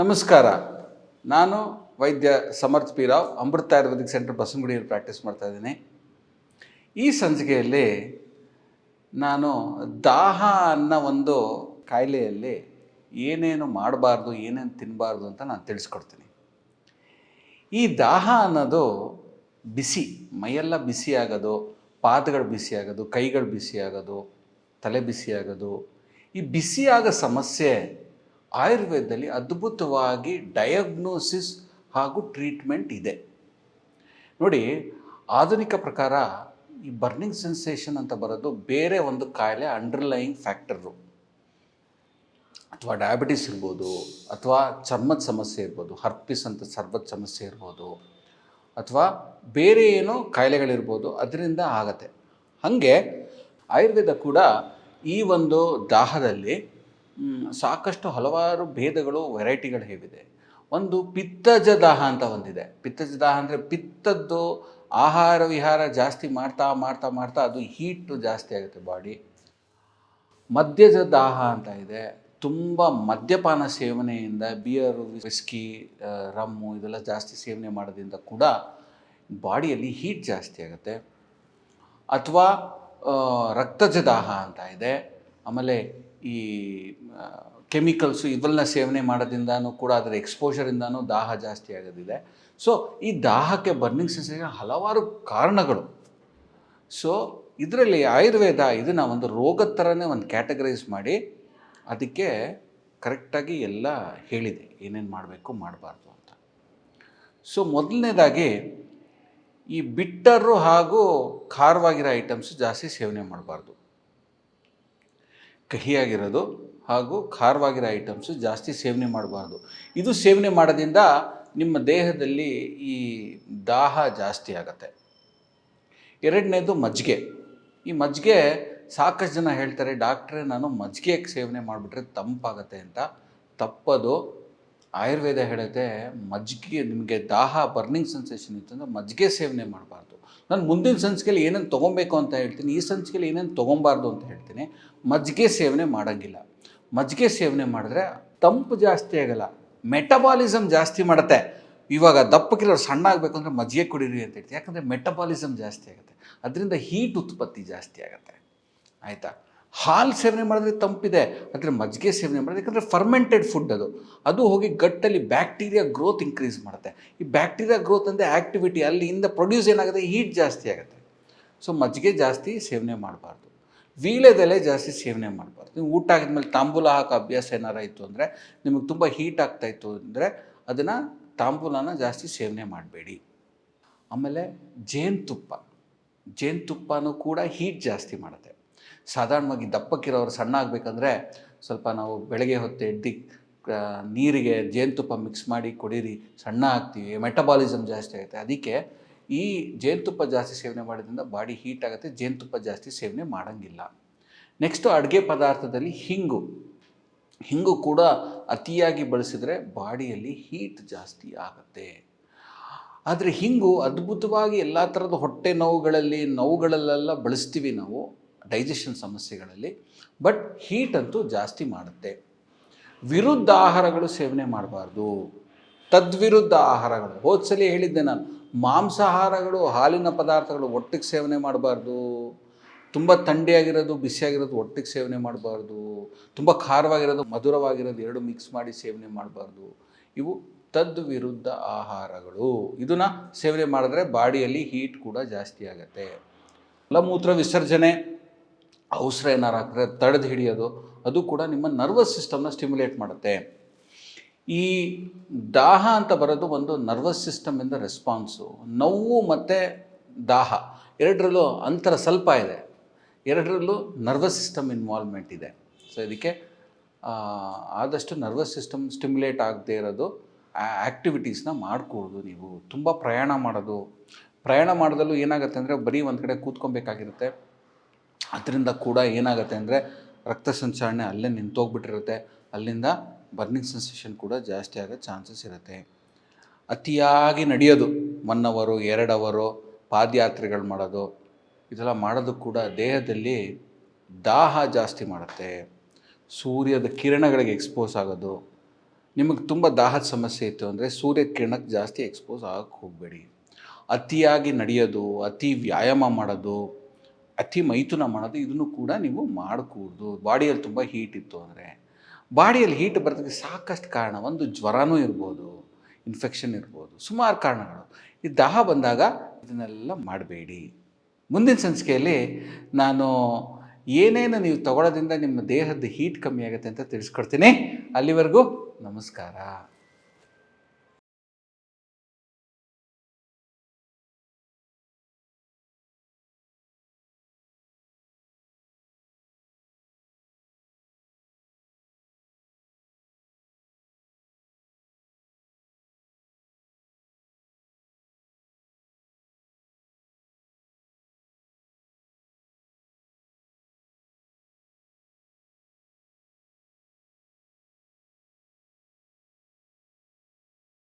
ನಮಸ್ಕಾರ. ನಾನು ವೈದ್ಯ Samarth P Rao, Amrita ayurvedic centre ಬಸವನಗುಡಿಯಲ್ಲಿ practice ಮಾಡ್ತಾ ಇದ್ದೀನಿ. ಈ ಸಂಚಿಕೆಯಲ್ಲಿ ನಾನು ದಾಹ ಅನ್ನೋ ಒಂದು ಕಾಯಿಲೆಯಲ್ಲಿ ಏನೇನು ಮಾಡಬಾರ್ದು, ಏನೇನು ತಿನ್ನಬಾರ್ದು ಅಂತ ನಾನು ತಿಳಿಸ್ಕೊಡ್ತೀನಿ. ಈ ದಾಹ ಅನ್ನೋದು ಬಿಸಿ, ಮೈಯೆಲ್ಲ ಬಿಸಿ ಆಗೋದು, ಪಾದಗಳು ಬಿಸಿ ಆಗೋದು, ಕೈಗಳು ಬಿಸಿ ಆಗೋದು, ತಲೆ ಬಿಸಿ ಆಗೋದು, ಈ ಬಿಸಿಯಾಗೋ ಸಮಸ್ಯೆ ಆಯುರ್ವೇದದಲ್ಲಿ ಅದ್ಭುತವಾಗಿ ಡಯಾಗ್ನೋಸಿಸ್ ಹಾಗೂ ಟ್ರೀಟ್ಮೆಂಟ್ ಇದೆ. ನೋಡಿ, ಆಧುನಿಕ ಪ್ರಕಾರ ಈ ಬರ್ನಿಂಗ್ ಸೆನ್ಸೇಷನ್ ಅಂತ ಬರೋದು ಬೇರೆ ಒಂದು ಕಾಯಿಲೆ ಅಂಡರ್ಲೈಯಿಂಗ್ ಫ್ಯಾಕ್ಟರು ಅಥವಾ ಡಯಾಬಿಟಿಸ್ ಇರ್ಬೋದು, ಅಥವಾ ಚರ್ಮದ ಸಮಸ್ಯೆ ಇರ್ಬೋದು ಹರ್ಪಿಸ್ ಅಂತ ಚರ್ಮದ ಸಮಸ್ಯೆ ಇರ್ಬೋದು, ಅಥವಾ ಬೇರೆ ಏನೋ ಕಾಯಿಲೆಗಳಿರ್ಬೋದು, ಅದರಿಂದ ಆಗತ್ತೆ. ಹಾಗೆ ಆಯುರ್ವೇದ ಕೂಡ ಈ ಒಂದು ದಾಹದಲ್ಲಿ ಸಾಕಷ್ಟು ಹಲವಾರು ಭೇದಗಳು, ವೆರೈಟಿಗಳು ಹೇವಿದೆ ಒಂದು ಪಿತ್ತಜ ದಾಹ ಅಂತ ಒಂದಿದೆ. ಪಿತ್ತಜ ದಾಹ ಅಂದರೆ ಪಿತ್ತದ್ದು ಆಹಾರ ವಿಹಾರ ಜಾಸ್ತಿ ಮಾಡ್ತಾ ಮಾಡ್ತಾ ಮಾಡ್ತಾ ಅದು ಹೀಟು ಜಾಸ್ತಿ ಆಗುತ್ತೆ ಬಾಡಿ. ಮದ್ಯದ ದಾಹ ಅಂತ ಇದೆ. ತುಂಬ ಮದ್ಯಪಾನ ಸೇವನೆಯಿಂದ ಬಿಯರು, ವಿಸ್ಕಿ ರಮ್ಮು ಇದೆಲ್ಲ ಜಾಸ್ತಿ ಸೇವನೆ ಮಾಡೋದ್ರಿಂದ ಕೂಡ ಬಾಡಿಯಲ್ಲಿ ಹೀಟ್ ಜಾಸ್ತಿ ಆಗುತ್ತೆ. ಅಥವಾ ರಕ್ತಜ ದಾಹ ಅಂತ ಇದೆ. ಆಮೇಲೆ ಈ ಕೆಮಿಕಲ್ಸು ಇವೆಲ್ಲ ಸೇವನೆ ಮಾಡೋದ್ರಿಂದನೂ ಕೂಡ ಅದರ ಎಕ್ಸ್ಪೋಜರಿಂದನೂ ದಾಹ ಜಾಸ್ತಿ ಆಗೋದಿದೆ. ಸೊ ಈ ದಾಹಕ್ಕೆ ಬರ್ನಿಂಗ್ ಸೆನ್ಸೇಷನ್ ಹಲವಾರು ಕಾರಣಗಳು. ಸೊ ಇದರಲ್ಲಿ ಆಯುರ್ವೇದ ಇದನ್ನು ಒಂದು ರೋಗದ ಥರನೇ ಒಂದು ಕ್ಯಾಟಗರೈಸ್ ಮಾಡಿ ಅದಕ್ಕೆ ಕರೆಕ್ಟಾಗಿ ಎಲ್ಲ ಹೇಳಿದೆ. ಏನೇನು ಮಾಡಬೇಕು, ಮಾಡಬಾರ್ದು ಅಂತ. ಸೊ ಮೊದಲನೇದಾಗಿ ಈ ಬಿಟ್ಟರು ಹಾಗೂ ಖಾರವಾಗಿರೋ ಐಟಮ್ಸ್ ಜಾಸ್ತಿ ಸೇವನೆ ಮಾಡಬಾರ್ದು. ಕಹಿಯಾಗಿರೋದು ಹಾಗೂ ಖಾರವಾಗಿರೋ ಐಟಮ್ಸು ಜಾಸ್ತಿ ಸೇವನೆ ಮಾಡಬಾರ್ದು. ಇದು ಸೇವನೆ ಮಾಡೋದ್ರಿಂದ ನಿಮ್ಮ ದೇಹದಲ್ಲಿ ಈ ದಾಹ ಜಾಸ್ತಿ ಆಗತ್ತೆ. ಎರಡನೇದು ಮಜ್ಜಿಗೆ. ಈ ಮಜ್ಜಿಗೆ ಸಾಕಷ್ಟು ಜನ ಹೇಳ್ತಾರೆ, ಡಾಕ್ಟ್ರೇ, ನಾನು ಮಜ್ಜಿಗೆ ಸೇವನೆ ಮಾಡಿಬಿಟ್ರೆ ತಂಪಾಗತ್ತೆ ಅಂತ. ತಪ್ಪದು. ಆಯುರ್ವೇದ ಹೇಳುತ್ತೆ ಮಜ್ಜಿಗೆ ನಿಮಗೆ ದಾಹ ಬರ್ನಿಂಗ್ ಸೆನ್ಸೇಷನ್ ಇತ್ತು ಅಂದರೆ ಮಜ್ಜಿಗೆ ಸೇವನೆ ಮಾಡಬಾರ್ದು. ನಾನು ಮುಂದಿನ ಸಂಚಿಕೆಯಲ್ಲಿ ಏನೇನು ತೊಗೊಬೇಕು ಅಂತ ಹೇಳ್ತೀನಿ, ಈ ಸಂಚಿಕೆಯಲ್ಲಿ ಏನೇನು ತೊಗೊಬಾರ್ದು ಅಂತ ಹೇಳ್ತೀನಿ, ಮಜ್ಜಿಗೆ ಸೇವನೆ ಮಾಡೋಂಗಿಲ್ಲ. ಮಜ್ಜಿಗೆ ಸೇವನೆ ಮಾಡಿದ್ರೆ ತಂಪು ಜಾಸ್ತಿ ಆಗಲ್ಲ ಮೆಟಬಾಲಿಸಮ್ ಜಾಸ್ತಿ ಮಾಡುತ್ತೆ. ಇವಾಗ ದಪ್ಪಕ್ಕಿರೋರು ಸಣ್ಣ ಆಗಬೇಕು ಅಂದರೆ ಮಜ್ಜಿಗೆ ಕುಡೀರಿ ಅಂತ ಹೇಳ್ತೀವಿ ಯಾಕಂದರೆ ಮೆಟಬಾಲಿಸಮ್ ಜಾಸ್ತಿ ಆಗುತ್ತೆ. ಅದರಿಂದ ಹೀಟ್ ಉತ್ಪತ್ತಿ ಜಾಸ್ತಿ ಆಗುತ್ತೆ. ಆಯಿತಾ? ಹಾಲು ಸೇವನೆ ಮಾಡಿದ್ರೆ ತಂಪಿದೆ ಆದರೆ ಮಜ್ಜಿಗೆ ಸೇವನೆ ಮಾಡಿದ್ರೆ, ಯಾಕಂದರೆ ಫರ್ಮೆಂಟೆಡ್ ಫುಡ್ ಅದು. ಅದು ಹೋಗಿ ಗಟ್ಟಲ್ಲಿ ಬ್ಯಾಕ್ಟೀರಿಯಾ ಗ್ರೋತ್ ಇನ್ಕ್ರೀಸ್ ಮಾಡುತ್ತೆ. ಈ ಬ್ಯಾಕ್ಟೀರಿಯಾ ಗ್ರೋತ್ ಅಂದರೆ ಆ್ಯಕ್ಟಿವಿಟಿ ಅಲ್ಲಿಂದ ಪ್ರೊಡ್ಯೂಸ್ ಏನಾಗುತ್ತೆ? ಹೀಟ್ ಜಾಸ್ತಿ ಆಗುತ್ತೆ. ಸೊ ಮಜ್ಜಿಗೆ ಜಾಸ್ತಿ ಸೇವನೆ ಮಾಡಬಾರ್ದು. ವೀಳ್ಯದೆಲೆ ಜಾಸ್ತಿ ಸೇವನೆ ಮಾಡಬಾರ್ದು. ನೀವು ಊಟ ಆಗಿದ್ಮೇಲೆ ತಾಂಬೂಲ ಹಾಕೋ ಅಭ್ಯಾಸ ಏನಾರ ಇತ್ತು ಅಂದರೆ, ನಿಮಗೆ ತುಂಬ ಹೀಟ್ ಆಗ್ತಾಯಿತ್ತು ಅಂದರೆ, ಅದನ್ನು ತಾಂಬೂಲನ ಜಾಸ್ತಿ ಸೇವನೆ ಮಾಡಬೇಡಿ. ಆಮೇಲೆ ಜೇನುತುಪ್ಪ. ಜೇನುತುಪ್ಪನೂ ಕೂಡ ಹೀಟ್ ಜಾಸ್ತಿ ಮಾಡುತ್ತೆ. ಸಾಧಾರಣವಾಗಿ ದಪ್ಪಕ್ಕಿರೋರು ಸಣ್ಣ ಆಗಬೇಕಂದ್ರೆ ಸ್ವಲ್ಪ ನಾವು ಬೆಳಗ್ಗೆ ಹೊತ್ತು ಆ, ನೀರಿಗೆ ಜೇನುತುಪ್ಪ ಮಿಕ್ಸ್ ಮಾಡಿ ಕುಡೀರಿ ಸಣ್ಣ ಆಗ್ತೀವಿ. ಮೆಟಬಾಲಿಸಮ್ ಜಾಸ್ತಿ ಆಗುತ್ತೆ. ಅದಕ್ಕೆ ಈ ಜೇನುತುಪ್ಪ ಜಾಸ್ತಿ ಸೇವನೆ ಮಾಡೋದ್ರಿಂದ ಬಾಡಿ ಹೀಟ್ ಆಗುತ್ತೆ ಜೇನುತುಪ್ಪ ಜಾಸ್ತಿ ಸೇವನೆ ಮಾಡೋಂಗಿಲ್ಲ. ನೆಕ್ಸ್ಟು ಅಡುಗೆ ಪದಾರ್ಥದಲ್ಲಿ ಹಿಂಗು. ಹಿಂಗು ಕೂಡ ಅತಿಯಾಗಿ ಬಳಸಿದರೆ ಬಾಡಿಯಲ್ಲಿ ಹೀಟ್ ಜಾಸ್ತಿ ಆಗುತ್ತೆ. ಆದರೆ ಹಿಂಗು ಅದ್ಭುತವಾಗಿ ಎಲ್ಲ ಥರದ ಹೊಟ್ಟೆ ನೋವುಗಳಲ್ಲಿ ನೋವುಗಳಲ್ಲೆಲ್ಲ ಬಳಸ್ತೀವಿ ನಾವು. ಡೈಜೆಷನ್ ಸಮಸ್ಯೆಗಳಲ್ಲಿ ಬಟ್ ಹೀಟ್ ಅಂತೂ ಜಾಸ್ತಿ ಮಾಡುತ್ತೆ. ವಿರುದ್ಧ ಆಹಾರಗಳು ಸೇವನೆ ಮಾಡಬಾರ್ದು. ತದ್ವಿರುದ್ಧ ಆಹಾರಗಳು ಹೋದ್ಸಲಿ ಹೇಳಿದ್ದೆ ನಾನು, ಮಾಂಸಾಹಾರಗಳು, ಹಾಲಿನ ಪದಾರ್ಥಗಳು ಒಟ್ಟಿಗೆ ಸೇವನೆ ಮಾಡಬಾರ್ದು. ತುಂಬ ತಂಡಿಯಾಗಿರೋದು, ಬಿಸಿಯಾಗಿರೋದು ಒಟ್ಟಿಗೆ ಸೇವನೆ ಮಾಡಬಾರ್ದು. ತುಂಬ ಖಾರವಾಗಿರೋದು, ಮಧುರವಾಗಿರೋದು ಎರಡು ಮಿಕ್ಸ್ ಮಾಡಿ ಸೇವನೆ ಮಾಡಬಾರ್ದು. ಇವು ತದ್ವಿರುದ್ಧ ಆಹಾರಗಳು. ಇದನ್ನು ಸೇವನೆ ಮಾಡಿದ್ರೆ ಬಾಡಿಯಲ್ಲಿ ಹೀಟ್ ಕೂಡ ಜಾಸ್ತಿ ಆಗುತ್ತೆ. ಮಲಮೂತ್ರ ವಿಸರ್ಜನೆ ಅವಸರ ಏನಾರು ಹಾಕಿದ್ರೆ ತಡೆದು ಹಿಡಿಯೋದು, ಅದು ಕೂಡ ನಿಮ್ಮ ನರ್ವಸ್ ಸಿಸ್ಟಮ್ನ ಸ್ಟಿಮ್ಯುಲೇಟ್ ಮಾಡುತ್ತೆ. ಈ ದಾಹ ಅಂತ ಬರೋದು ಒಂದು ನರ್ವಸ್ ಸಿಸ್ಟಮಿಂದ ರೆಸ್ಪಾನ್ಸು ನೋವು ಮತ್ತು ದಾಹ, ಎರಡರಲ್ಲೂ ಅಂತರ ಸ್ವಲ್ಪ ಇದೆ. ಎರಡರಲ್ಲೂ ನರ್ವಸ್ ಸಿಸ್ಟಮ್ ಇನ್ವಾಲ್ವ್ಮೆಂಟ್ ಇದೆ. ಸೊ ಇದಕ್ಕೆ ಆದಷ್ಟು ನರ್ವಸ್ ಸಿಸ್ಟಮ್ ಸ್ಟಿಮ್ಯುಲೇಟ್ ಆಗದೇ ಇರೋದು ಆ್ಯಕ್ಟಿವಿಟೀಸ್ನ ಮಾಡಿಕೊಡೋದು ನೀವು. ತುಂಬ ಪ್ರಯಾಣ ಮಾಡೋದು. ಪ್ರಯಾಣ ಮಾಡೋದಲ್ಲೂ ಏನಾಗುತ್ತೆ ಅಂದರೆ ಬರೀ ಒಂದು ಕಡೆ ಕೂತ್ಕೊಬೇಕಾಗಿರುತ್ತೆ. ಅದರಿಂದ ಕೂಡ ಏನಾಗುತ್ತೆ ಅಂದರೆ ರಕ್ತ ಸಂಚಾರಣೆ ಅಲ್ಲೇ ನಿಂತೋಗ್ಬಿಟ್ಟಿರುತ್ತೆ. ಅಲ್ಲಿಂದ ಬರ್ನಿಂಗ್ ಸೆನ್ಸೇಷನ್ ಕೂಡ ಜಾಸ್ತಿ ಆಗೋ ಚಾನ್ಸಸ್ ಇರುತ್ತೆ. ಅತಿಯಾಗಿ ನಡೆಯೋದು ಒನ್ ಅವರು ಎರಡು ಅವರು ಪಾದಯಾತ್ರೆಗಳು ಮಾಡೋದು, ಇದೆಲ್ಲ ಮಾಡೋದು ಕೂಡ ದೇಹದಲ್ಲಿ ದಾಹ ಜಾಸ್ತಿ ಮಾಡುತ್ತೆ. ಸೂರ್ಯದ ಕಿರಣಗಳಿಗೆ ಎಕ್ಸ್ಪೋಸ್ ಆಗೋದು. ನಿಮಗೆ ತುಂಬ ದಾಹದ ಸಮಸ್ಯೆ ಇತ್ತು ಅಂದರೆ ಸೂರ್ಯಕಿರಣಕ್ಕೆ ಜಾಸ್ತಿ ಎಕ್ಸ್ಪೋಸ್ ಆಗಕ್ಕೆ ಹೋಗಬೇಡಿ. ಅತಿಯಾಗಿ ನಡೆಯೋದು, ಅತಿ ವ್ಯಾಯಾಮ ಮಾಡೋದು ಅತಿ ಮೈಥುನ ಮಾಡೋದು ಇದನ್ನು ಕೂಡ ನೀವು ಮಾಡಕೂಡ್ದು. ಬಾಡಿಯಲ್ಲಿ ತುಂಬ ಹೀಟ್ ಇತ್ತು ಅಂದರೆ. ಬಾಡಿಯಲ್ಲಿ ಹೀಟ್ ಬರೋದಕ್ಕೆ ಸಾಕಷ್ಟು ಕಾರಣ, ಒಂದು ಜ್ವರನೂ ಇರ್ಬೋದು ಇನ್ಫೆಕ್ಷನ್ ಇರ್ಬೋದು, ಸುಮಾರು ಕಾರಣಗಳು. ಈ ದಾಹ ಬಂದಾಗ ಇದನ್ನೆಲ್ಲ ಮಾಡಬೇಡಿ. ಮುಂದಿನ ಸಂಚಿಕೆಯಲ್ಲಿ ನಾನು ಏನೇನು ನೀವು ತಗೊಳ್ಳೋದ್ರಿಂದ ನಿಮ್ಮ ದೇಹದ ಹೀಟ್ ಕಮ್ಮಿ ಆಗುತ್ತೆ ಅಂತ ತಿಳಿಸ್ಕೊಡ್ತೀನಿ. ಅಲ್ಲಿವರೆಗೂ ನಮಸ್ಕಾರ.